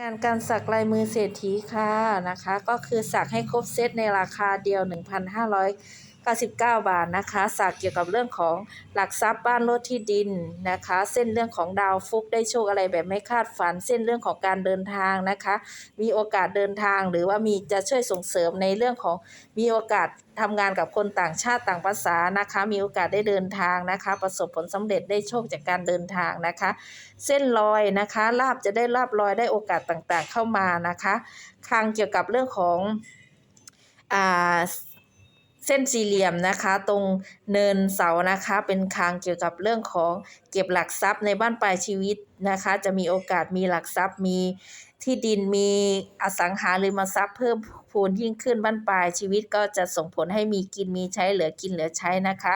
งานการสักลายมือเศรษฐีค่ะนะคะ ก็คือสักให้ครบเซตในราคาเดียว99 บาทนะคะสักเกี่ยวกับเรื่องของหลักทรัพย์บ้านรถที่ดินนะคะ เส้นเรื่องของดาวฟุกได้โชคอะไรแบบไม่คาดฝัน เส้นเรื่องของการเดินทางนะคะ มีโอกาสเดินทางหรือว่ามีจะช่วยส่งเสริมในเรื่องของมีโอกาสทำงานกับคนต่างชาติต่างภาษานะคะ มีโอกาสได้เดินทางนะคะ ประสบผลสำเร็จได้โชคจากการเดินทางนะคะ เส้นลอยนะคะลาบจะได้ลาบลอยได้โอกาสต่างๆเข้ามานะคะคางเกี่ยวกับเรื่องของอ่า เส้นสี่เหลี่ยมนะคะ ตรงเนินเสานะคะ เป็นคางเกี่ยวกับเรื่องของเก็บหลักทรัพย์ในบ้านปลายชีวิตนะคะ จะมีโอกาสมีหลักทรัพย์มีที่ดินมีอสังหาริมทรัพย์เพิ่มพูนยิ่งขึ้นบ้านปลายชีวิตก็จะส่งผลให้มีกินมีใช้เหลือกินเหลือใช้นะคะ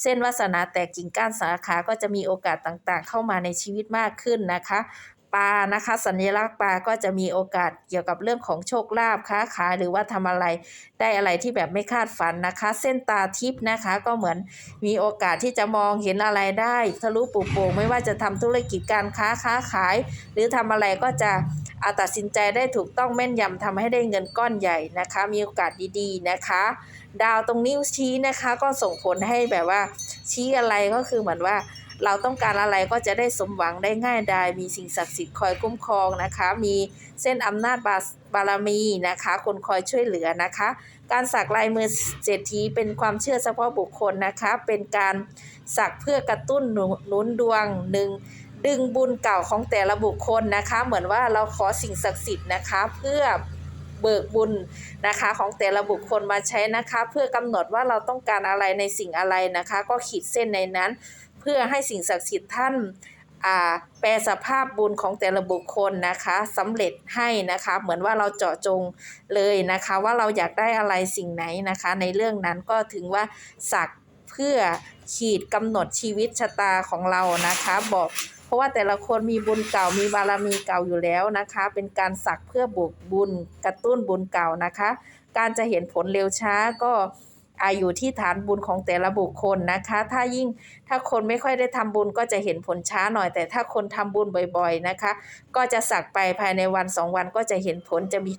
เส้นวาสนาแตกกิ่งก้านสาขาก็จะมีโอกาสต่างๆ เข้ามาในชีวิตมากขึ้นนะคะ ปลานะคะ สัญลักษณ์ปลาก็จะมีโอกาสเกี่ยวกับเรื่องของโชคลาภค้าขายหรือว่าทำอะไรได้อะไรที่แบบไม่คาดฝันนะคะ เส้นตาทิพย์นะคะก็เหมือนมีโอกาสที่จะมองเห็นอะไรได้ทะลุปุโปร่งไม่ว่าจะทำธุรกิจการค้าค้าขาย หรือทำอะไรก็จะอาตัดสินใจได้ถูกต้องแม่นยำทำให้ได้เงินก้อนใหญ่นะคะ มีโอกาสดีๆนะคะ ดาวตรงนิ้วชี้นะคะก็ส่งผลให้แบบว่าชี้อะไรก็คือเหมือนว่า เราต้องการอะไรก็จะได้สมหวังได้ง่ายดายมีสิ่งศักดิ์สิทธิ์คอยคุ้มครองนะคะ มีเส้นอำนาจบาบารมีนะคะ คนคอยช่วยเหลือนะคะ การสักลายมือเศรษฐีเป็นความเชื่อเฉพาะบุคคลนะคะ เป็นการสักเพื่อกระตุ้นหนุหนุนดวงหนึ่งดึงบุญเก่าของแต่ละบุคคลนะคะ เหมือนว่าเราขอสิ่งศักดิ์สิทธิ์นะคะ เพื่อเบิกบุญนะคะของแต่ละบุคคลมาใช้นะคะ เพื่อกำหนดว่าเราต้องการอะไรในสิ่งอะไรนะคะ ก็ขีดเส้นในนั้น เพื่อให้สิ่งศักดิ์สิทธิ์ท่านาแปลสภาพบุญของแต่ละบุคคลนะคะสำเร็จให้นะคะเหมือนว่าเราเจาะจงเลยนะคะ ว่าเราอยากได้อะไรสิ่งไหนนะคะ ในเรื่องนั้นก็ถึงว่าสักเพื่อขีดกำหนดชีวิตชะตาของเรานะคะ บอกเพราะว่าแต่ละคนมีบุญเก่ามีบารมีเก่าอยู่แล้วนะคะ เป็นการสักเพื่อบุกบุญกระตุ้นบุญเก่านะคะ การจะเห็นผลเร็วช้าก็ อาอยู่ที่ฐานบุญของแต่ละบุคคลนะคะ ถ้ายิ่งถ้าคนไม่ค่อยได้ทำบุญก็จะเห็นผลช้าหน่อย แต่ถ้าคนทำบุญบ่อย ๆนะคะ ก็จะสักไปภายในวันสองวันก็จะเห็นผลจะมี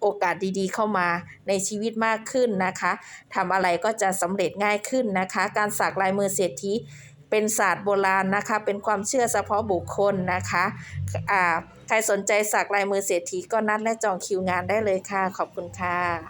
โอกาสดีๆ เข้ามาในชีวิตมากขึ้นนะคะทำอะไรก็จะสำเร็จง่ายขึ้นนะคะ การสักลายมือเศรษฐีเป็นศาสตร์โบราณนะคะ เป็นความเชื่อเฉพาะบุคคลนะคะใครสนใจสักลายมือเศรษฐีก็นัดและจองคิวงานได้เลยค่ะ ขอบคุณค่ะ